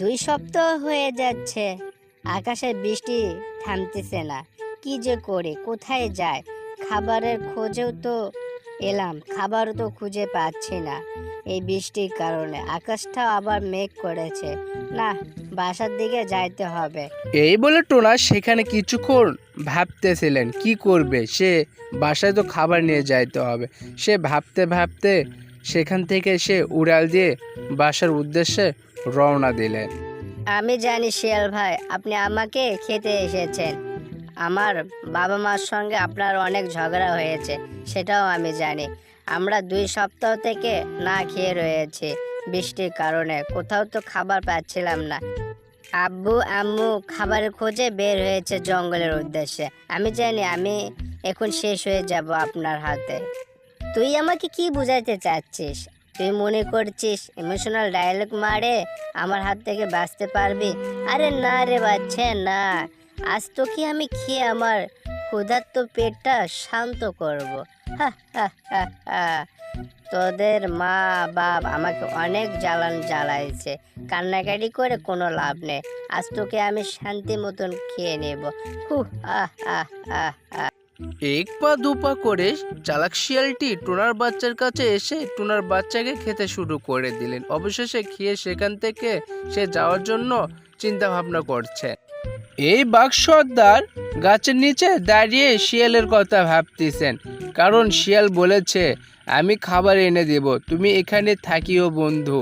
দুই সপ্তাহ হয়ে যাচ্ছে। আকাশে বৃষ্টি থামতেছে না। কি যে করে, কোথায় যায়? খাবারের খোঁজেও তো এলাম, খাবারও তো খুঁজে পাচ্ছি না। এই বৃষ্টির কারণে আকাশটাও আবার মেঘ করেছে। না, বাসার দিকে যাইতে হবে। এই বলে টোনা সেখানে কিছুক্ষণ ভাবতেছিলেন, কি করবে? সে বাসায় তো খাবার নিয়ে যাইতে হবে। সে ভাবতে ভাবতে সেখান থেকে সে উড়াল দিয়ে বাসার উদ্দেশ্যে রওনা দিলেন আমি জানি শিয়াল ভাই, আপনি আমাকে খেতে এসেছেন। আমার বাবা মার সঙ্গে আপনার অনেক ঝগড়া হয়েছে, সেটাও আমি জানি। আমরা দুই সপ্তাহ থেকে না খেয়ে রয়েছি, বৃষ্টির কারণে। কোথাও তো খাবার পাচ্ছিলাম না। আব্বু, আম্মু খাবারের খোঁজে বের হয়েছে জঙ্গলের উদ্দেশ্যে। আমি জানি, আমি এখন শেষ হয়ে যাব আপনার হাতে। তুই আমাকে কি বুঝাইতে চাচ্ছিস? তুই মনে করছিস ইমোশনাল ডায়লগ মারে? আমার হাত থেকে বাঁচতে পারবি? আরে না রে বাচ্চা, না। আজ তোকে আমি খেয়ে আমার ক্ষুধার্ত পেটটা শান্ত করব। তোদের মা বাপ আমাকে অনেক জ্বালান জ্বালাইছে। কান্নাকাটি করে কোনো লাভ নেই। আজ তোকে আমি শান্তি মতন খেয়ে নেব। হু আহ আহ আহ আহ এক পা, দু পা করে চালাক শিয়ালটি টোনার বাচ্চার কাছে এসে টোনার বাচ্চাকে খেতে শুরু করে দিলেন। অবশেষে খেয়ে সেখান থেকে সে যাওয়ার জন্য চিন্তা ভাবনা করছে। এই বাঘ সর্দার গাছের নিচে দাঁড়িয়ে শিয়ালের কথা ভাবতেছেন। কারণ শিয়াল বলেছে, আমি খাবার এনে দেব, তুমি এখানে থাকিও বন্ধু।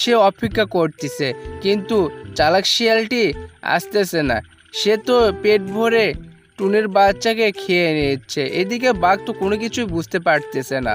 সে অপেক্ষা করতেছে, কিন্তু চালাক শিয়ালটি আসতেছে না। সে তো পেট ভরে টুনের বাচ্চাকে খেয়ে নিচ্ছে। এদিকে বাঘ তো কোনো কিছুই বুঝতে পারতেছে না।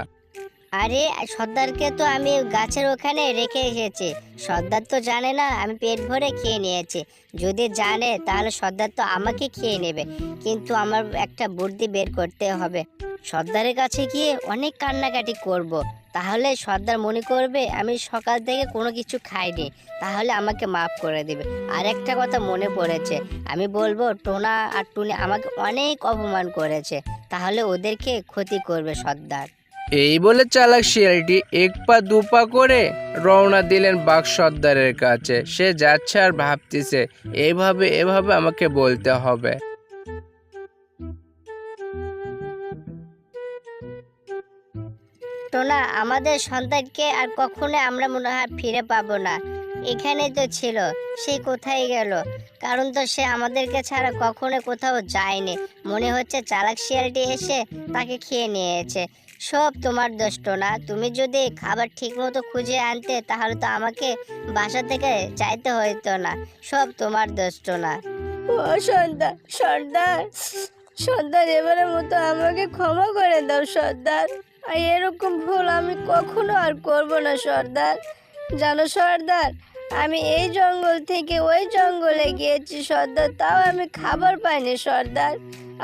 আরে, সর্দারকে তো আমি গাছের ওখানে রেখে এসেছি। সর্দার তো জানে না, আমি পেট ভরে খেয়ে নিয়েছি। যদি জানে, তাহলে সর্দার তো আমাকে খেয়ে নেবে। কিন্তু আমার একটা বুদ্ধি বের করতে হবে। সর্দারের কাছে গিয়ে অনেক কান্নাকাটি করব। তাহলে সর্দার মনে করবে, আমি সকাল থেকে কোনো কিছু খাইনি। তাহলে আমাকে মাফ করে দেবে। আর একটা কথা মনে পড়েছে। আমি বলব, টোনা আর টুনি আমাকে অনেক অপমান করেছে। তাহলে ওদেরকে ক্ষতি করবে সর্দার। এই বলে চালাক শিয়ালটি এক পা দু পা করে রওনা দিলেন বাঘ সর্দারের কাছে। সে যাচ্ছে আর ভাবতেছে এইভাবে এভাবে আমাকে বলতে হবে। টোনা, আমাদের সন্তানকে আর কখনো আমরা মনে হয় ফিরে পাবো না। এখানেই তো ছিল, সে কোথায় গেল? কারণ তো সে আমাদেরকে ছাড়া কখনো কোথাও যায়নি। মনে হচ্ছে চালাক শিয়ালটি এসে তাকে খেয়ে নিয়েছে। সব তোমার দোষ, টোনা। তুমি যদি খাবার ঠিক মতো খুঁজে আনতে, তাহলে তো আমাকে বাসা থেকে যাইতে হইতো না। সব তোমার দোষ, টোনা। ও সর্দার সর্দার সর্দার, এবারের মতো আমাকে ক্ষমা করে দাও, সর্দার। আর এরকম ভুল আমি কখনো আর করব না, সর্দার। জানো, সর্দার আমি এই জঙ্গল থেকে ওই জঙ্গলে গিয়েছি, সর্দার। তাও আমি খাবার পাইনি, সর্দার।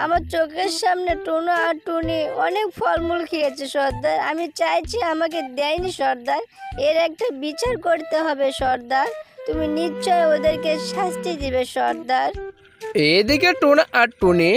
আমার চোখের সামনে টুনো আর টুনি অনেক ফলমূল খেয়েছে, সর্দার। আমি চাইছি আমাকে দেয়নি, সর্দার। এর একটা বিচার করতে হবে, সর্দার। তুমি নিশ্চয় ওদেরকে শাস্তি দিবে, সর্দার। এদিকে টোনা আর টুনি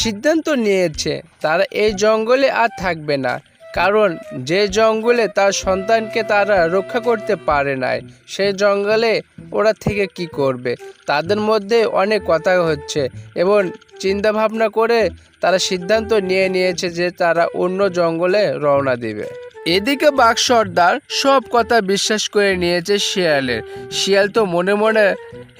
সিদ্ধান্ত নিয়েছে, তারা এই জঙ্গলে আর থাকবে না। কারণ যে জঙ্গলে তার সন্তানকে তারা রক্ষা করতে পারে নাই সেই জঙ্গলে ওরা থেকে কি করবে? তাদের মধ্যে অনেক কথা হচ্ছে এবং চিন্তা ভাবনা করে তারা সিদ্ধান্ত নিয়ে নিয়েছে যে তারা অন্য জঙ্গলে রওনা দিবে। এদিকে বাঘ সর্দার সব কথা বিশ্বাস করে নিয়েছে শিয়ালের। শিয়াল তো মনে মনে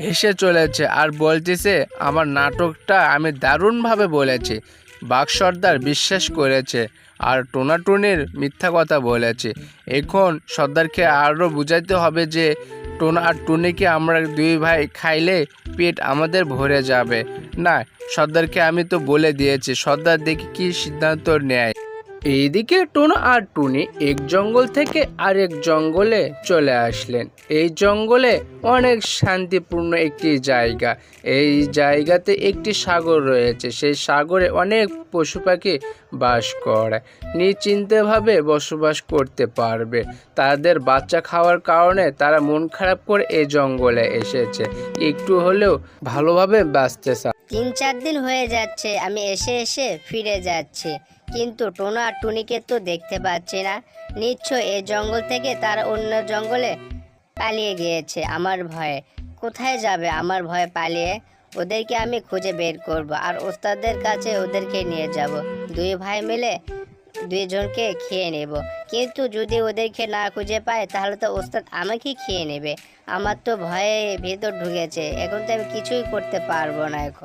হেসে চলেছে আর বলতেছে, আমার নাটকটা আমি দারুণভাবে বলেছি। বাঘ সর্দার বিশ্বাস করেছে আর টোনাটুনির মিথ্যা কথা বলেছে। এখন সর্দারকে আরও বুঝাইতে হবে যে টোনা আর টুনিকে আমরা দুই ভাই খাইলে পেট আমাদের ভরে যাবে। না, সর্দারকে আমি তো বলে দিয়েছি, সর্দার দেখি কি সিদ্ধান্ত নেয়। এইদিকে টোনা আর টুনি এক জঙ্গল থেকে আরেক জঙ্গলে চলে আসলেন। এই জঙ্গলে অনেক শান্তিপূর্ণ একটি জায়গা। এই জায়গাতে একটি সাগর রয়েছে। সেই সাগরে অনেক পশু পাখি বাস করে। নিশ্চিন্তভাবে বসবাস করতে পারবে। তাদের বাচ্চা খাওয়ার কারণে তারা মন খারাপ করে এই জঙ্গলে এসেছে। একটু হলেও ভালোভাবে বাঁচতে চায় তিন চার দিন হয়ে যাচ্ছে। আমি এসে এসে ফিরে যাচ্ছি। কিন্তু টোনা আর টুনিকে তো দেখতে পাচ্ছি না। নিশ্চয় এই জঙ্গল থেকে তারা অন্য জঙ্গলে পালিয়ে গিয়েছে আমার ভয়ে। কোথায় যাবে আমার ভয়ে পালিয়ে? ওদেরকে আমি খুঁজে বের করব আর ওস্তাদের কাছে ওদেরকে নিয়ে যাব। দুই ভাই মিলে দুইজনকে খেয়ে নেব। কিন্তু যদি ওদেরকে না খুঁজে পাই তাহলে তো ওস্তাদ আমাকেই খেয়ে নেবে। আমার তো ভয়ে ভেতর ঢুকেছে। এখন তো আমি কিছুই করতে পারব না এখন।